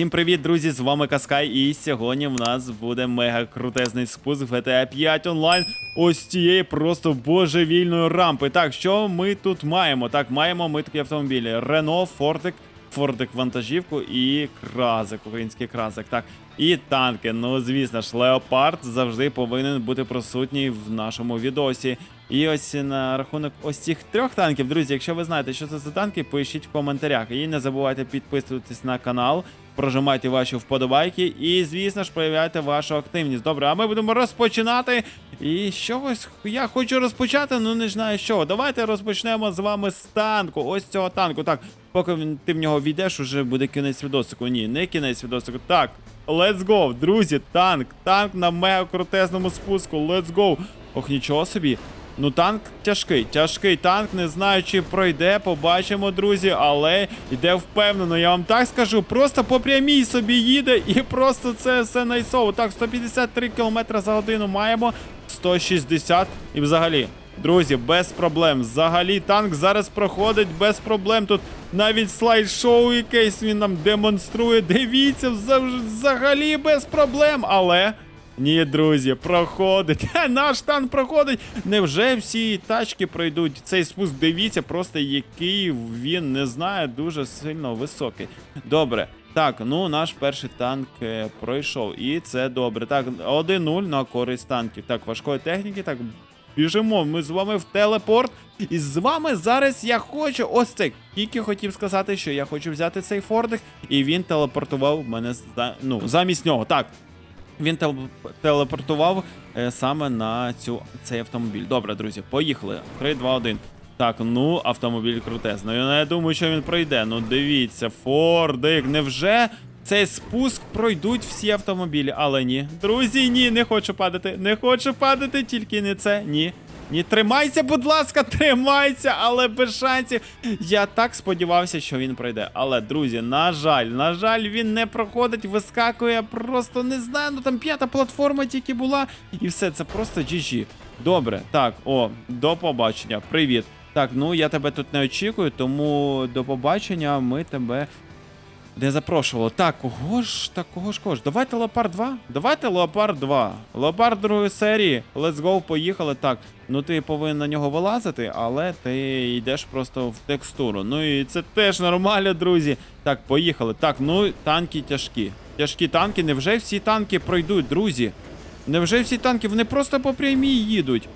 Всім привіт, друзі! З вами Каскай, і сьогодні в нас буде мега крутезний спуск в GTA 5 онлайн. Ось цієї просто божевільної рампи. Так, що ми тут маємо? Так, маємо ми такі автомобілі: Renault, Фортик, Фордик вантажівку і кразик, український кразик. Так, і танки. Ну, звісно ж, Леопард завжди повинен бути присутній в нашому відосі. І ось на рахунок ось цих трьох танків, друзі, якщо ви знаєте, що це за танки, пишіть в коментарях. І не забувайте підписуватись на канал, прожимайте ваші вподобайки і, звісно ж, проявляйте вашу активність. Добре, а ми будемо розпочинати. І що ось я хочу розпочати, ну не знаю що. Давайте розпочнемо з вами з танку. Ось цього танку. Так, поки ти в нього війдеш, уже буде кінець відосику. Ні, не кінець відосику. Так, let's go, друзі, танк. Танк на мега крутезному спуску. Let's go. Ох, нічого собі. Ну, танк тяжкий, тяжкий танк, не знаю, чи пройде, побачимо, друзі, але йде впевнено, я вам так скажу, просто по прямій собі їде і просто це все найсово. Так, 153 км за годину маємо, 160 і взагалі. Друзі, без проблем. Взагалі танк зараз проходить без проблем. Тут навіть слайд-шоу якесь він нам демонструє. Дивіться, взагалі без проблем. Але ні, друзі, проходить. Наш танк проходить. Невже всі тачки пройдуть цей спуск? Дивіться, просто який він не знаю, дуже сильно високий. Добре. Так, ну наш перший танк е, пройшов, і це добре. Так, 1-0 на користь танків. Так, важкої техніки, так. Біжимо, ми з вами в телепорт. І з вами зараз я хочу. Ось це. Тільки хотів сказати, що я хочу взяти цей фордик, і він телепортував мене ну, замість нього. Так, він тел- телепортував е, саме на цю цей автомобіль. Добре, друзі, поїхали. 3, 2, 1. Так, ну, автомобіль крутезний. Ну, я думаю, що він пройде. Ну, дивіться, Фордик, невже цей спуск пройдуть всі автомобілі? Але ні. Друзі, ні, не хочу падати. Не хочу падати, тільки не це. Ні. Ні, тримайся, будь ласка, тримайся, але без шансів. Я так сподівався, що він пройде. Але, друзі, на жаль, на жаль, він не проходить, вискакує. Просто не знаю. Ну там п'ята платформа тільки була. І все, це просто GG. Добре, так, о, до побачення. Привіт. Так, ну я тебе тут не очікую, тому до побачення ми тебе не запрошували. Так, кого ж, так, кого ж, кого ж? Давайте Леопард 2? Давайте Леопард 2. Леопард другої серії. Let's go, поїхали. Так, ну ти повинен на нього вилазити, але ти йдеш просто в текстуру. Ну і це теж нормально, друзі. Так, поїхали. Так, ну танки тяжкі. Тяжкі танки. Невже всі танки пройдуть, друзі? Невже всі танки вони просто по прямій їдуть?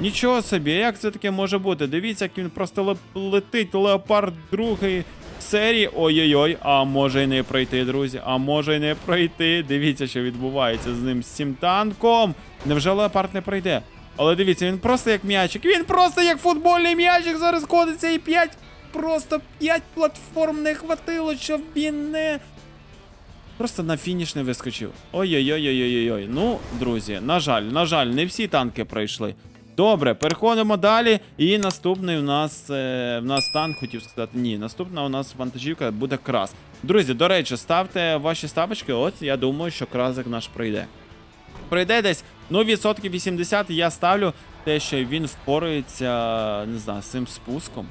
Нічого собі, як це таке може бути? Дивіться, як він просто ле- летить леопард другої серії. Ой-ой-ой, а може й не пройти, друзі. А може й не пройти. Дивіться, що відбувається з ним з цим танком. Невже леопард не пройде? Але дивіться, він просто як м'ячик. Він просто як футбольний м'ячик зараз ходиться і 5. Просто 5 платформ не хватило, щоб він не. Просто на фініш не вискочив. Ой-ой-ой-ой-ой-ой. Ну, друзі, на жаль, на жаль, не всі танки пройшли. Добре, переходимо далі. І наступний у нас е, в нас танк, хотів сказати. Ні, наступна у нас вантажівка буде крас. Друзі, до речі, ставте ваші ставочки. От я думаю, що красик наш пройде. Пройде десь, ну, відсотків 80 я ставлю те, що він впорається, не знаю, цим спуском.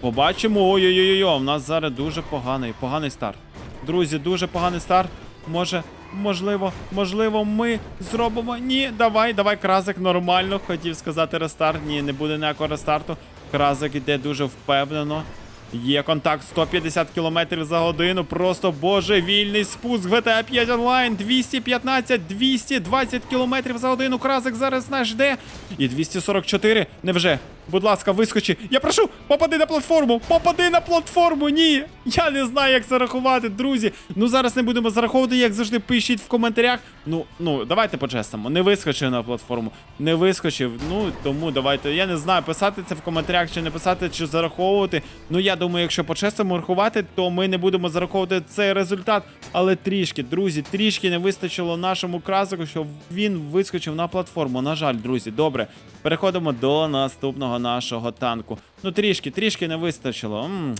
Побачимо. Ой-ой-ой, у нас зараз дуже поганий, поганий старт. Друзі, дуже поганий старт. Може, можливо, можливо, ми зробимо. Ні, давай, давай, кразик нормально. Хотів сказати рестарт. Ні, не буде ніякого рестарту. Кразик іде дуже впевнено. Є контакт 150 км за годину. Просто божевільний спуск GTA 5 онлайн. 215, 220 км за годину. Кразик зараз нас жде. І 244. Невже? Будь ласка, вискочи. Я прошу, попади на платформу! Попади на платформу! Ні! Я не знаю, як це рахувати, друзі. Ну зараз не будемо зараховувати, як завжди, пишіть в коментарях. Ну, ну, давайте почеснемо. Не вискочив на платформу. Не вискочив. Ну, тому давайте. Я не знаю, писати це в коментарях чи не писати, чи зараховувати. Ну, я думаю, якщо по-чесному рахувати, то ми не будемо зараховувати цей результат. Але трішки, друзі, трішки не вистачило нашому красику, щоб він вискочив на платформу. На жаль, друзі, добре. Переходимо до наступного нашого танку. Ну, трішки, трішки не вистачило. м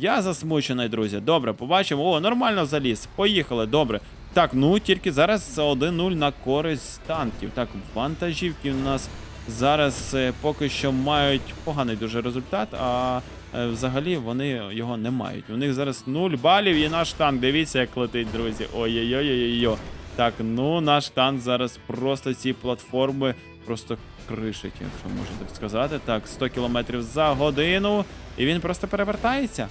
я засмучений, друзі. Добре, побачимо. О, нормально заліз. Поїхали, добре. Так, ну тільки зараз 1-0 на користь танків. Так, вантажівки у нас зараз е, поки що мають поганий дуже результат, а е, взагалі вони його не мають. У них зараз 0 балів і наш танк. Дивіться, як летить, друзі. Ой-ой-ой-ой-ой. Так, ну наш танк зараз просто ці платформи просто кришить, якщо можна так сказати. Так, 100 км за годину. І він просто перевертається.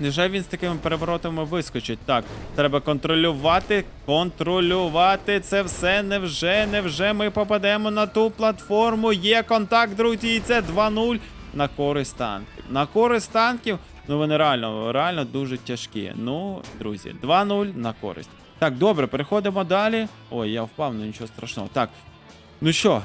Невже він з такими переворотами вискочить? Так, треба контролювати, контролювати це все. Невже, невже ми попадемо на ту платформу? Є контакт, друзі, і це 2-0 на користь танків. На користь танків, ну вони реально, реально дуже тяжкі. Ну, друзі, 2-0 на користь. Так, добре, переходимо далі. Ой, я впав, ну нічого страшного. Так. Ну що,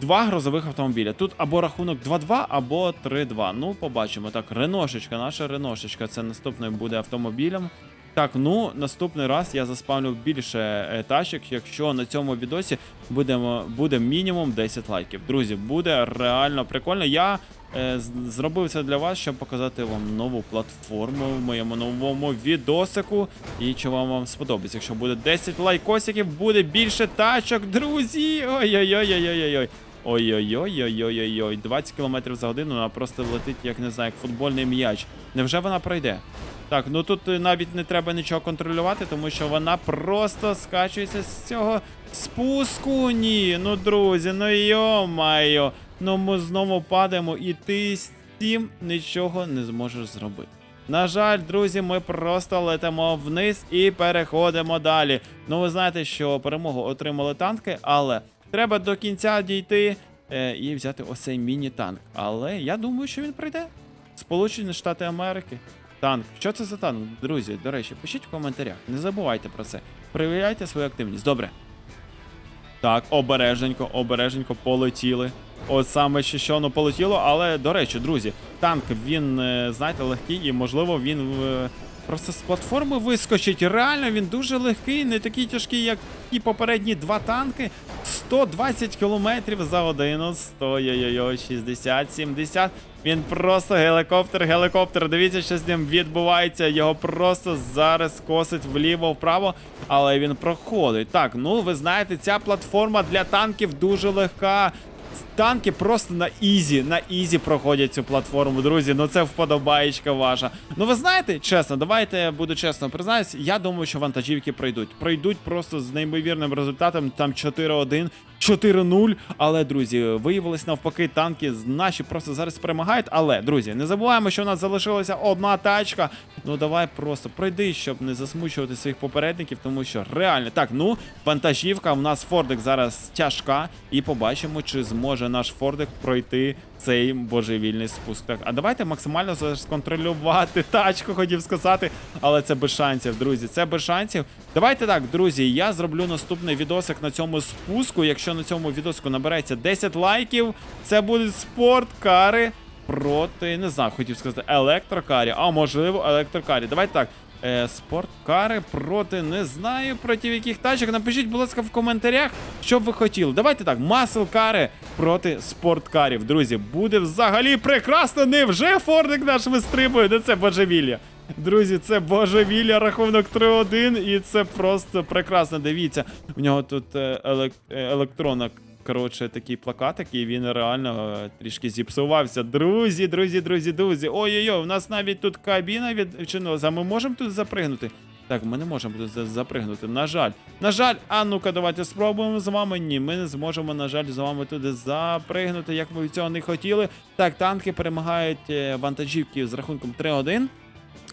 два грозових автомобіля. Тут або рахунок 2-2, або 3-2. Ну, побачимо. Так, Реношечка, наша Реношечка, це наступним буде автомобілем. Так, ну наступний раз я заспавню більше е, тачок, якщо на цьому відосі будемо, буде мінімум 10 лайків. Друзі, буде реально прикольно. Я е, зробив це для вас, щоб показати вам нову платформу в моєму новому відосику. І чи вам вам сподобається. Якщо буде 10 лайкосиків, буде більше тачок, друзі. Ой-ой-ой-ой-ой-ой. Ой-ой-ой-ой-ой-ой. 20 км за годину вона просто летить, як не знаю, як футбольний м'яч. Невже вона пройде? Так, ну тут е, навіть не треба нічого контролювати, тому що вона просто скачується з цього спуску. Ні, ну друзі, ну йо-майо. Ну ми знову падаємо, і ти з цим нічого не зможеш зробити. На жаль, друзі, ми просто летимо вниз і переходимо далі. Ну, ви знаєте, що перемогу отримали танки, але треба до кінця дійти е, і взяти ось цей міні-танк. Але я думаю, що він прийде. Сполучені Штати Америки. Танк. Що це за танк? Друзі, до речі, пишіть в коментарях. Не забувайте про це. Проявляйте свою активність. Добре. Так, обереженько, обереженько полетіли. От саме ще що воно полетіло, але до речі, друзі, танк він, е, знаєте, легкий і можливо він е, просто з платформи вискочить. Реально він дуже легкий, не такий тяжкий, як ті попередні два танки. 120 кілометрів за годину, 100, ой-ой-ой, 60, 70. Він просто гелікоптер, гелікоптер. Дивіться, що з ним відбувається. Його просто зараз косить вліво-вправо, але він проходить. Так, ну ви знаєте, ця платформа для танків дуже легка. Танки просто на ізі, на ізі проходять цю платформу, друзі. Ну це вподобаєчка ваша. Ну ви знаєте, чесно, давайте буду чесно признаюсь, я думаю, що вантажівки пройдуть. Пройдуть просто з неймовірним результатом, там 4-1, 4-0. Але, друзі, виявилось навпаки, танки наші просто зараз перемагають. Але, друзі, не забуваємо, що у нас залишилася одна тачка. Ну давай просто пройди, щоб не засмучувати своїх попередників, тому що реально так, ну вантажівка. У нас Фордик зараз тяжка, і побачимо, чи зможе наш Фордик пройти цей божевільний спуск. Так, а давайте максимально зараз контролювати тачку, хотів сказати, але це без шансів, друзі. Це без шансів. Давайте так, друзі. Я зроблю наступний відосик на цьому спуску. Якщо на цьому відосику набереться 10 лайків, це будуть спорткари проти, не знаю, хотів сказати, електрокарі, а можливо, електрокарі. Давайте так. Е, спорткари проти не знаю проти яких тачок. Напишіть, будь ласка, в коментарях, що б ви хотіли. Давайте так, маселкари проти спорткарів. Друзі, буде взагалі прекрасно. Невже Фордик наш вистрибує? Ну це божевілля. Друзі, це божевілля, рахунок 3-1, і це просто прекрасно. Дивіться, в нього тут е, е, електронна коротше, такий плакатик, і він реально е, трішки зіпсувався. Друзі, друзі, друзі, друзі. Ой-ой-ой, у нас навіть тут кабіна відчинилася. А ми можемо тут запригнути? Так, ми не можемо тут запригнути. На жаль. На жаль, а ну-ка, давайте спробуємо з вами. Ні, ми не зможемо, на жаль, з вами туди запригнути, як ми цього не хотіли. Так, танки перемагають е, вантажівки з рахунком 3-1.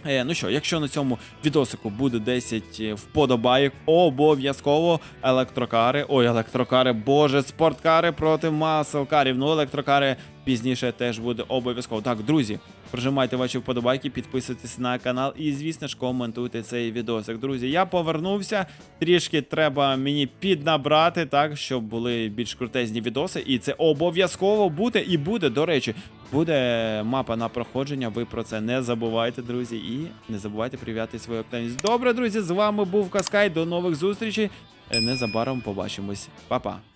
Е, ну що, якщо на цьому відосику буде 10 вподобайок, обов'язково електрокари. Ой, електрокари, боже, спорткари проти маселкарів. Ну, електрокари пізніше теж буде обов'язково. Так, друзі, прожимайте ваші вподобайки, підписуйтесь на канал і, звісно ж, коментуйте цей відосик. Друзі, я повернувся. Трішки треба мені піднабрати, так, щоб були більш крутезні відоси. І це обов'язково буде і буде, до речі. Буде мапа на проходження, ви про це не забувайте, друзі, і не забувайте прив'яти свою активність. Добре, друзі, з вами був Каскай. До нових зустрічей. Е, Незабаром побачимось. Па-па.